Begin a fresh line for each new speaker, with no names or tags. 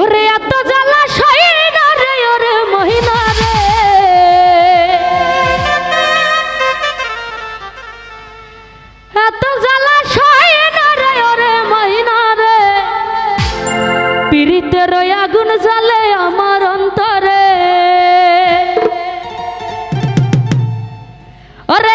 ওরে এত জ্বালা না রে, ওরে মহিনা রে। এত জ্বালা না রে, ওরে মহিনা রে। পীড়িতের আগুন জ্বালে আমার অন্তরে। ওরে